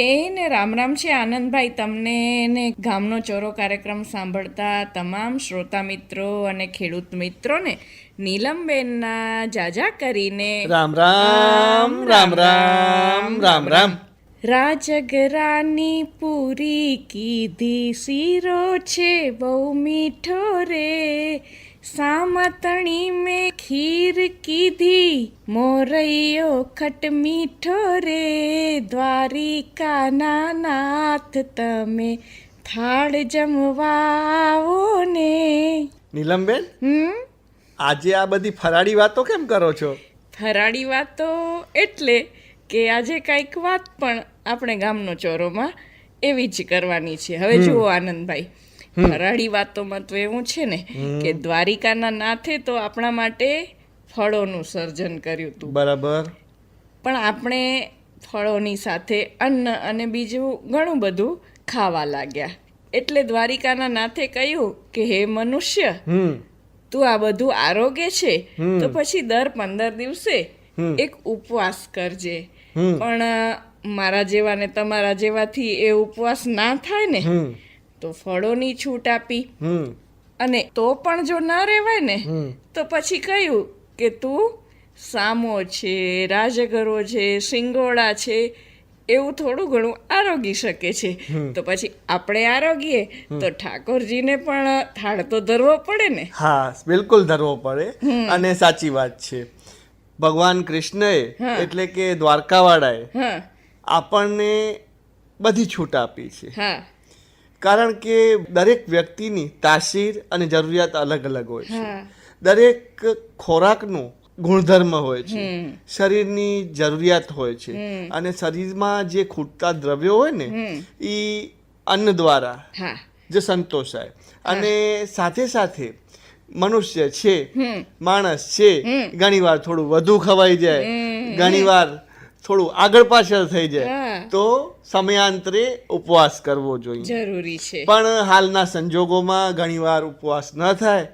એને રામ રામ છે આનંદભાઈ તમને ને ગામનો ચોરો કાર્યક્રમ સાંભળતા તમામ શ્રોતા મિત્રો અને ખેડૂત મિત્રોને નીલમબેનના જાજા કરીને રામ રામ રામ રામ રામ રામ. રાજગરાની પૂરી કીધી શીરો છે બહુ મીઠો રે. સામતણી મેં ખીર કીધી. મોરૈયો ખટ મીઠો રે. દ્વારિકાના નાથ તમે થાળ જમવાઓ ને. નીલમબેન હમ? આજે આ બધી ફરાળી વાતો કેમ કરો છો? ફરાળી વાતો એટલે કે આજે કાંઈક વાત પણ આપણે ગામનો ચોરોમાં એવી જ કરવાની છે. હવે જુઓ આનંદભાઈ. ફરાળી વાતોમાં તો એવું છે ને કે દ્વારિકાના નાથે તો આપણા માટે ફળોનું સર્જન કર્યું હતું. બરાબર. પણ આપણે ફળોની સાથે અન્ન અને બીજું ઘણું બધું ખાવા લાગ્યા. એટલે દ્વારિકાના નાથે કહ્યું કે હે મનુષ્ય તું આ બધું આરોગ્ય છે તો પછી દર પંદર દિવસે એક ઉપવાસ કરજે. પણ મારા જેવા ને તમારા જેવાથી એ ઉપવાસ ના થાય ને તો ફળોની છૂટ આપી. અને તો પણ જો ના રહેવાય ને તો પછી કહ્યું કે તું સામો છે રાજગરો છે સિંગોડા છે એવું થોડું ઘણું આરોગી શકે છે. તો પછી આપણે આરોગીએ તો ઠાકોરજીને પણ થાળ તો ધરવો પડે ને. હા બિલકુલ ધરવો પડે અને સાચી વાત છે. ભગવાન કૃષ્ણએ. એટલે કે દ્વારકાવાળાએ આપણને બધી છૂટ આપી છે. હા. કારણ કે દરેક વ્યક્તિની તાસીર અને જરૂરિયાત અલગ અલગ હોય છે. દરેક ખોરાકનું ગુણધર્મ હોય છે. શરીરની જરૂરિયાત હોય છે. અને શરીરમાં જે ખૂટતા દ્રવ્યો હોય ને એ અન્ન દ્વારા જે સંતોષાય. અને સાથે સાથે મનુષ્ય છે માણસ છે. ઘણીવાર થોડું વધુ ખવાઈ જાય. ઘણીવાર થોડું આગળ પાછળ થઈ જાય તો સમયાંતરે ઉપવાસ કરવો જોઈએ. જરૂરી છે. પણ હાલના સંજોગોમાં ઘણીવાર ઉપવાસ ન થાય.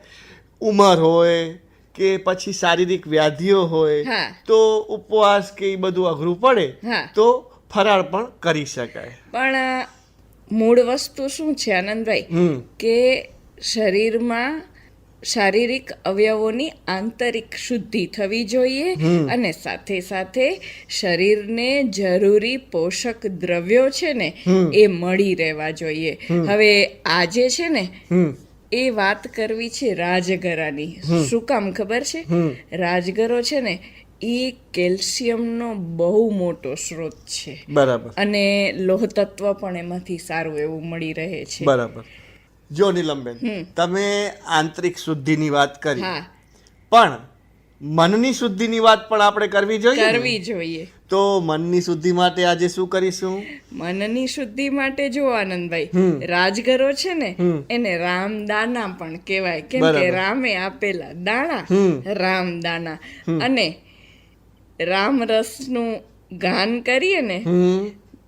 ઉંમર હોય કે પછી શારીરિક વ્યાધિઓ હોય તો ઉપવાસ કે એ બધું અઘરું પડે તો ફરાળ પણ કરી શકાય. પણ મૂળ વસ્તુ શું છે આનંદભાઈ? કે શરીરમાં શારીરિક અવયવોની આંતરિક શુદ્ધિ થવી જોઈએ અને સાથે સાથે શરીરને જરૂરી પોષક દ્રવ્યો છે ને એ મળી રહેવા જોઈએ. હવે આજે છે ને એ વાત કરવી છે રાજગરાની. શું કામ ખબર છે? રાજગરો છે ને એ કેલ્શિયમનો બહુ મોટો સ્ત્રોત છે. બરાબર. અને લોહ તત્વ પણ એમાંથી સારું એવું મળી રહે છે. બરાબર. જો નીલમબેન તમે આંતરિક શુદ્ધિની વાત કરી. પણ મનની શુદ્ધિની વાત પણ આપણે કરવી જોઈએ કરવી જોઈએ. તો મનની શુદ્ધિ માટે આજે શું કરીશું? મનની શુદ્ધિ માટે જો આનંદભાઈ રાજગરો છે ને એને રામ દાના પણ કહેવાય. કેમ કે રામે આપેલા દાણા રામ દાના. અને રામ રસનું ગાન કરીએ ને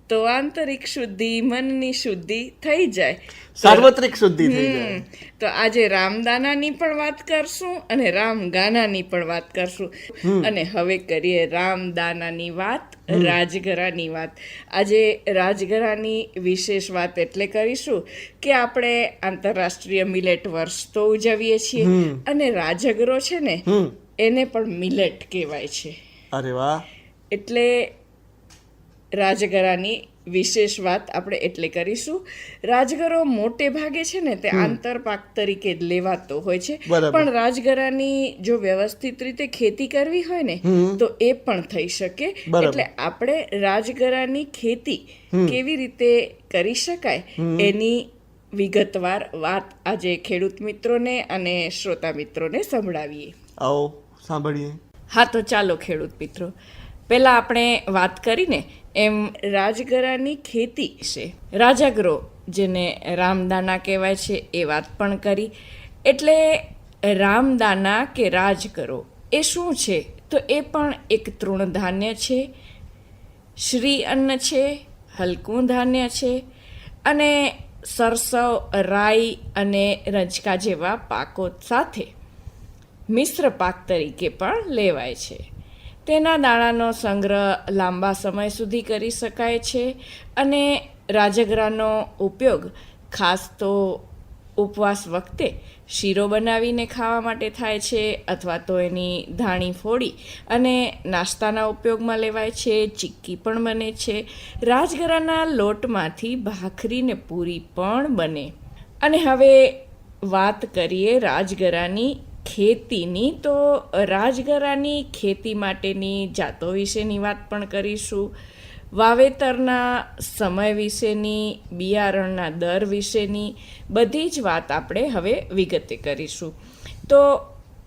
તો આંતરિક શુદ્ધિ મનની શુદ્ધિ થઈ જાય. સાર્વત્રિક શુદ્ધિ થઈ જાય. તો આજે રામદાનાની પણ વાત કરશું અને રામગાનાની પણ વાત કરશું. અને હવે કરીએ રામદાનાની વાત રાજગરાની વાત. આજે રાજગરાની વિશેષ વાત એટલે કરીશું કે આપણે આંતરરાષ્ટ્રીય મિલેટ વર્ષ તો ઉજવીએ છીએ અને રાજગરો છે ને એને પણ મિલેટ કહેવાય છે. અરે વાહ. એટલે રાજગરાની વિશેષ વાત આપણે એટલે કરીશું. રાજગરો મોટે ભાગે છે ને તે આંતરપાક તરીકે લેવાતો હોય છે. પણ રાજગરાની જો વ્યવસ્થિત રીતે ખેતી કરવી હોય ને તો એ પણ થઈ શકે. એટલે આપણે રાજગરાની ખેતી કેવી રીતે કરી શકાય એની વિગતવાર વાત આજે ખેડૂત મિત્રોને અને શ્રોતા મિત્રોને સંભળાવીએ. આવો સાંભળીએ. હા તો ચાલો ખેડૂત મિત્રો. પહેલાં આપણે વાત કરીને એમ રાજગરાની ખેતી છે. રાજાગરો જેને રામદાના કહેવાય છે, એ વાત પણ કરી. એટલે રામદાના કે રાજગરો એ શું છે? તો એ પણ એક તૃણધાન્ય છે, શ્રી અન્ન છે, હલકું ધાન્ય છે, અને સરસવ, રાઈ અને રજકા જેવા પાકો સાથે મિશ્ર પાક તરીકે પણ લેવાય છે. તેના દાણાનો સંગ્રહ લાંબા સમય સુધી કરી શકાય છે અને રાજગરાનો ઉપયોગ ખાસ તો ઉપવાસ વખતે શીરો બનાવીને ખાવા માટે થાય છે અથવા તો એની ધાણી ફોડી અને નાસ્તાના ઉપયોગમાં લેવાય છે, ચીક્કી પણ બને છે. રાજગરાના લોટમાંથી ભાખરીને પૂરી પણ બને. અને હવે વાત કરીએ રાજગરાની ખેતીની, તો રાજગરાની ખેતી માટેની જાતો વિશેની વાત પણ કરીશું. વાવેતરના સમય વિશેની, બિયારણના દર વિશેની, બધી જ વાત આપણે હવે વિગતે કરીશું. તો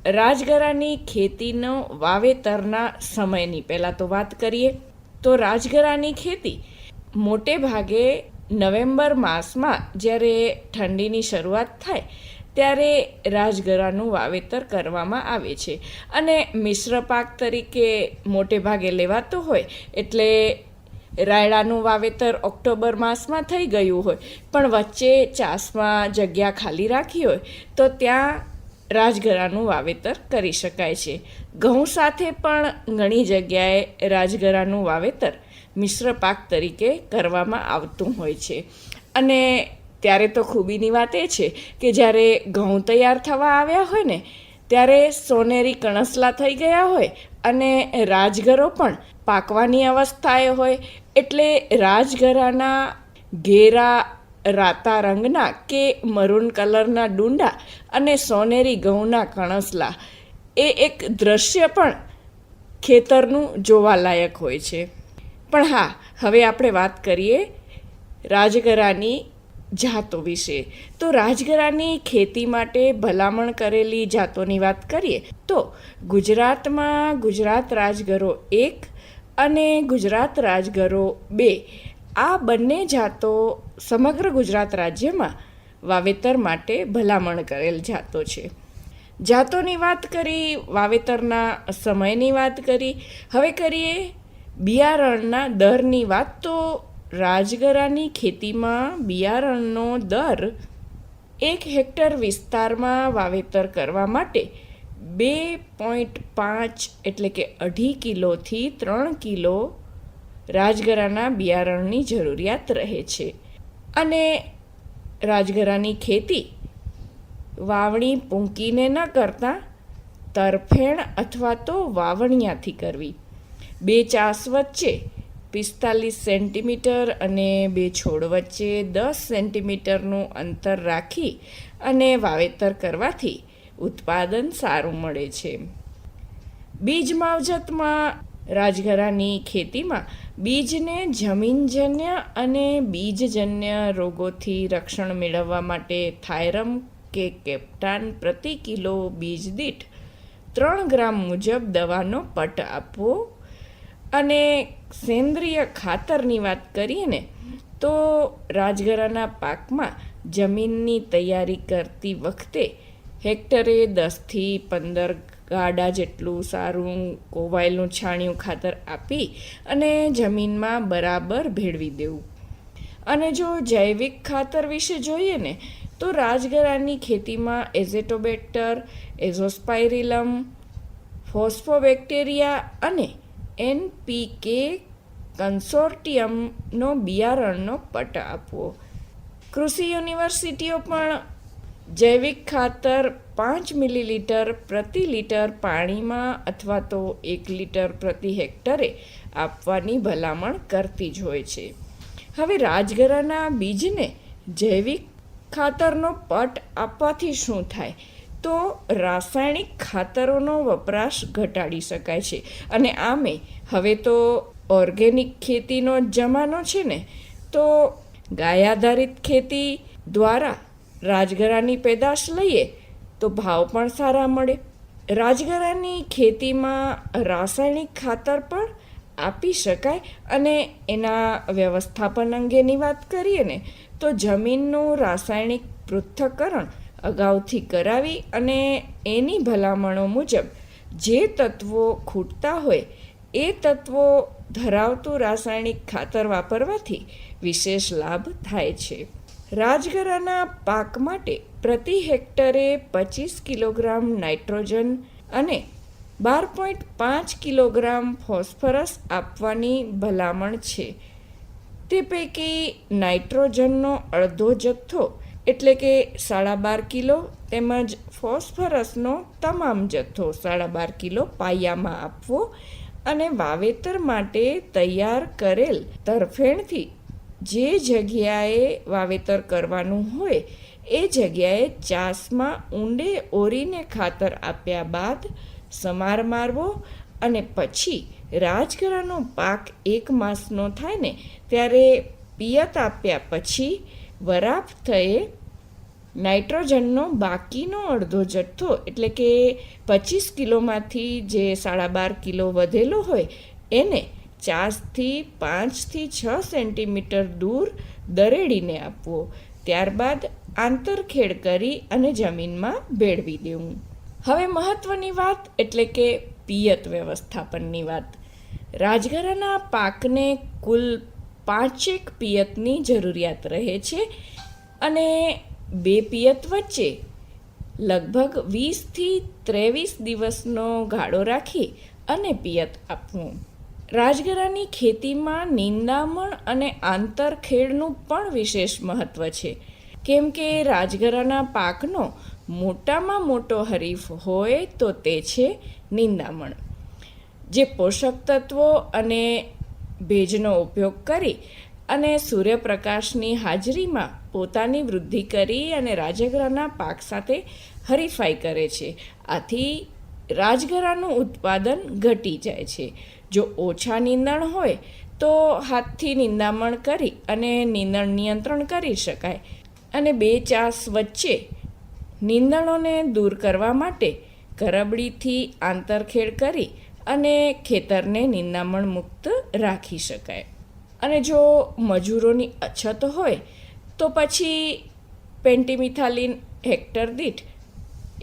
રાજગરાની ખેતીનો વાવેતરના સમયની પહેલાં તો વાત કરીએ. તો રાજગરાની ખેતી મોટે ભાગે નવેમ્બર માસમાં જ્યારે ઠંડીની શરૂઆત થાય ત્યારે રાજગરાનું વાવેતર કરવામાં આવે છે. અને મિશ્ર પાક તરીકે મોટે ભાગે લેવાતો હોય, એટલે રાયડાનું વાવેતર ઓક્ટોબર માસમાં થઈ ગયું હોય, પણ વચ્ચે ચાસમાં જગ્યા ખાલી રાખી હોય, તો ત્યાં રાજગરાનું વાવેતર કરી શકાય છે. ઘઉં સાથે પણ ઘણી જગ્યાએ રાજગરાનું વાવેતર મિશ્ર પાક તરીકે કરવામાં આવતું હોય છે. અને ત્યારે તો ખૂબીની વાત એ છે કે જ્યારે ઘઉં તૈયાર થવા આવ્યા હોય ને, ત્યારે સોનેરી કણસલા થઈ ગયા હોય અને રાજગરો પણ પાકવાની અવસ્થાએ હોય. એટલે રાજગરાના ઘેરા રાતા રંગના કે મરૂન કલરના ડુંડા અને સોનેરી ઘઉંના કણસલા, એ એક દ્રશ્ય પણ ખેતરનું જોવાલાયક હોય છે. પણ હા, હવે આપણે વાત કરીએ રાજગરાની જાતો વિશે. તો રાજગરાની ખેતી માટે ભલામણ કરેલી જાતોની વાત કરીએ, તો ગુજરાતમાં ગુજરાત રાજગરો એક અને ગુજરાત રાજગરો બે. આ બંને જાતો સમગ્ર ગુજરાત રાજ્યમાં વાવેતર માટે ભલામણ કરેલ જાતો છે. જાતોની વાત કરી, વાવેતરના સમયની વાત કરી. હવે કરીએ બિયારણના દરની વાત. તો રાજગરાની ખેતીમાં બિયારણનો દર એક હેક્ટર વિસ્તારમાં વાવેતર કરવા માટે બે પોઈન્ટ પાંચ એટલે કે અઢી કિલોથી ત્રણ કિલો રાજગરાના બિયારણની જરૂરિયાત રહે છે. અને રાજગરાની ખેતી વાવણી પૂંકીને ન કરતાં, તરફેણ અથવા તો વાવણિયાથી કરવી. બે ચાસ વચ્ચે પિસ્તાલીસ સેન્ટીમીટર અને બે છોડ વચ્ચે દસ સેન્ટીમીટરનું અંતર રાખી અને વાવેતર કરવાથી ઉત્પાદન સારું મળે છે. બીજ માવજતમાં રાજગરાની ખેતીમાં બીજને જમીનજન્ય અને બીજજન્ય રોગોથી રક્ષણ મેળવવા માટે થાયરમ કે કેપ્ટાન પ્રતિ કિલો બીજ દીઠ ત્રણ ગ્રામ મુજબ દવાનો પટ આપવો અને સેન્દ્રિય ખાતરની વાત કરીએ ને, તો રાજગરાના પાકમાં જમીનની તૈયારી કરતી વખતે હેક્ટરે દસથી પંદર ગાડા જેટલું સારું કોવાયેલું છાણિયું ખાતર આપી અને જમીનમાં બરાબર ભેળવી દેવું. અને જો જૈવિક ખાતર વિશે જોઈએ ને, તો રાજગરાની ખેતીમાં એઝેટોબેક્ટર એઝોસ્પાઇરિલમ ફોસ્ફોબેક્ટેરિયા અને એનપીકે કન્સોર્ટિયમનો બિયારણનો પટ આપવો. કૃષિ યુનિવર્સિટીઓ પણ જૈવિક ખાતર પાંચ મિલીલીટર પ્રતિ લીટર પાણીમાં અથવા તો એક લીટર પ્રતિ હેક્ટરે આપવાની ભલામણ કરતી જ હોય છે. હવે રાજગરાના બીજને જૈવિક ખાતરનો પટ આપવાથી શું થાય? તો રાસાયણિક ખાતરોનો વપરાશ ઘટાડી શકાય છે. અને આમે હવે તો ઓર્ગેનિક ખેતીનો જમાનો છે ને, તો ગાય આધારિત ખેતી દ્વારા રાજગરાની પેદાશ લઈએ તો ભાવ પણ સારા મળે. રાજગરાની ખેતીમાં રાસાયણિક ખાતર પણ આપી શકાય અને એના વ્યવસ્થાપન અંગેની વાત કરીએ ને, તો જમીનનું રાસાયણિક પૃથ્થકરણ અગાઉથી કરાવી અને એની ભલામણો મુજબ જે તત્વો ખૂટતા હોય એ તત્વો ધરાવતું રાસાયણિક ખાતર વાપરવાથી વિશેષ લાભ થાય છે. રાજગરાના પાક માટે પ્રતિ હેક્ટરે પચીસ કિલોગ્રામ નાઇટ્રોજન અને બાર પોઈન્ટ પાંચ કિલોગ્રામ ફોસ્ફરસ આપવાની ભલામણ છે. તે પૈકી નાઇટ્રોજનનો અડધો જથ્થો એટલે કે સાડા બાર કિલો તેમજ ફોસ્ફરસનો તમામ જથ્થો સાડા બાર કિલો પાયામાં આપવો અને વાવેતર માટે તૈયાર કરેલ તરફેણથી જે જગ્યાએ વાવેતર કરવાનું હોય એ જગ્યાએ ચાસમાં ઊંડે ઓરીને ખાતર આપ્યા બાદ સમાર મારવો અને પછી રાજગરાનો પાક એક માસનો થાય ને ત્યારે પિયત આપ્યા પછી વરાપ થયે નાઇટ્રોજનનો બાકીનો અડધો જથ્થો, એટલે કે પચીસ કિલોમાંથી જે સાડા બાર કિલો વધેલો હોય, એને ચારથી પાંચથી છ સેન્ટીમીટર દૂર દરેડીને આપવો. ત્યારબાદ આંતરખેડ કરી અને જમીનમાં ભેળવી દેવું. હવે મહત્ત્વની વાત, એટલે કે પિયત વ્યવસ્થાપનની વાત. રાજગરાના પાકને કુલ પાંચેક પિયતની જરૂરિયાત રહે છે અને બે પિયત વચ્ચે લગભગ વીસથી ત્રેવીસ દિવસનો ગાળો રાખી અને પિયત આપવું. રાજગરાની ખેતીમાં નિંદામણ અને આંતરખેડનું પણ વિશેષ મહત્ત્વ છે. કેમ કે રાજગરાના પાકનો મોટામાં મોટો હરીફ હોય તો તે છે નિંદામણ. જે પોષક તત્વો અને ભેજનો ઉપયોગ કરી અને સૂર્યપ્રકાશની હાજરીમાં પોતાની વૃદ્ધિ કરી અને રાજગરાના પાક સાથે હરીફાઈ કરે છે. આથી રાજગરાનું ઉત્પાદન ઘટી જાય છે. જો ઓછા નીંદણ હોય તો હાથથી નિંદામણ કરી અને નીંદણ નિયંત્રણ કરી શકાય અને બે ચાસ વચ્ચે નીંદણોને દૂર કરવા માટે કરબડીથી આંતરખેડ કરી અને ખેતરને નિંદામણ મુક્ત રાખી શકાય. અને જો મજૂરોની અછત હોય, તો પછી પેન્ટીમિથાલિન હેક્ટર દીઠ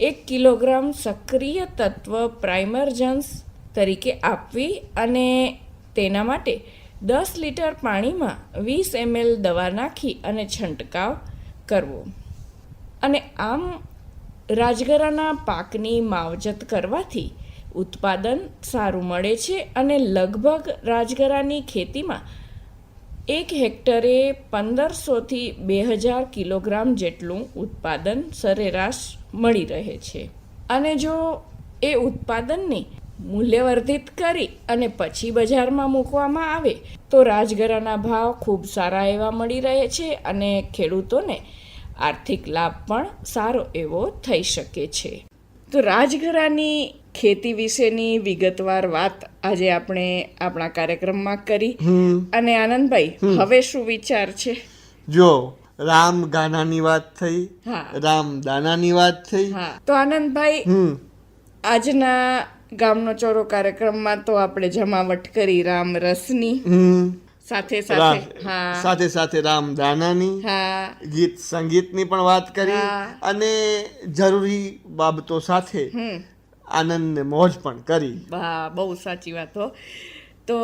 એક કિલોગ્રામ સક્રિય તત્વ પ્રાઇમરજન્સ તરીકે આપવી અને તેના માટે દસ લીટર પાણીમાં વીસ એમએલ દવા નાખી અને છંટકાવ કરવો. અને આમ રાજગરાના પાકની માવજત કરવાથી ઉત્પાદન સારું મળે છે અને લગભગ રાજગરાની ખેતીમાં એક હેક્ટરે પંદરસોથી બે હજાર કિલોગ્રામ જેટલું ઉત્પાદન સરેરાશ મળી રહે છે. અને જો એ ઉત્પાદનને મૂલ્યવર્ધિત કરી અને પછી બજારમાં મૂકવામાં આવે, તો રાજગરાના ભાવ ખૂબ સારા એવા મળી રહે છે અને ખેડૂતોને આર્થિક લાભ પણ સારો એવો થઈ શકે છે. તો રાજગરાની ખેતી વિશેની વિગતવાર વાત આજે આપણે આપણા કાર્યક્રમમાં કરી. અને આનંદભાઈ હવે શું વિચાર છે? જો રામ ગાનાની વાત થઈ રામ દાનાની વાત થઈ. તો આનંદભાઈ આજના ગામનો ચોરો કાર્યક્રમમાં તો આપણે જમાવટ કરી રામ રસની. સાથે સાથે હા. સાથે સાથે રામ દાનાની. હા. ગીત સંગીતની પણ વાત કરી. અને જરૂરી બાબતો સાથે હમ આનંદ ને મોજ પણ કરી. હા બહુ સાચી વાત હો. તો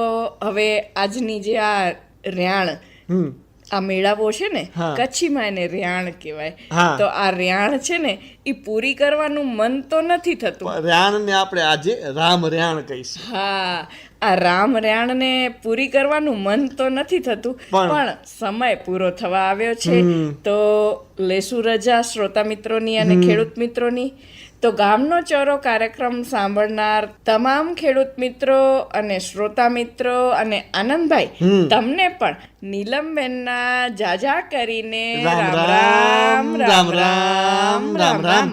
હવે આજની જે આ રેણ આ મેળાવો છે ને કચ્છીમાં એને રેણ કહેવાય. તો આ રેણ છે ને એ પૂરી કરવાનું મન તો નથી થતું. રેણને આપણે આજે રામ રેણ કહીશું. હા આ રામ રેણને પૂરી કરવાનું મન તો નથી થતું પણ- પણ સમય પૂરો થવા આવ્યો છે. તો લેશું રજા શ્રોતા મિત્રોની અને ખેડૂત મિત્રોની તો ગામનો ચોરો કાર્યક્રમ સાંભળનાર તમામ ખેડૂત મિત્રો અને શ્રોતા મિત્રો અને આનંદભાઈ તમને પણ નીલમબેનના જાજા કરીને રામ રામ રામ રામ. રામ રામ.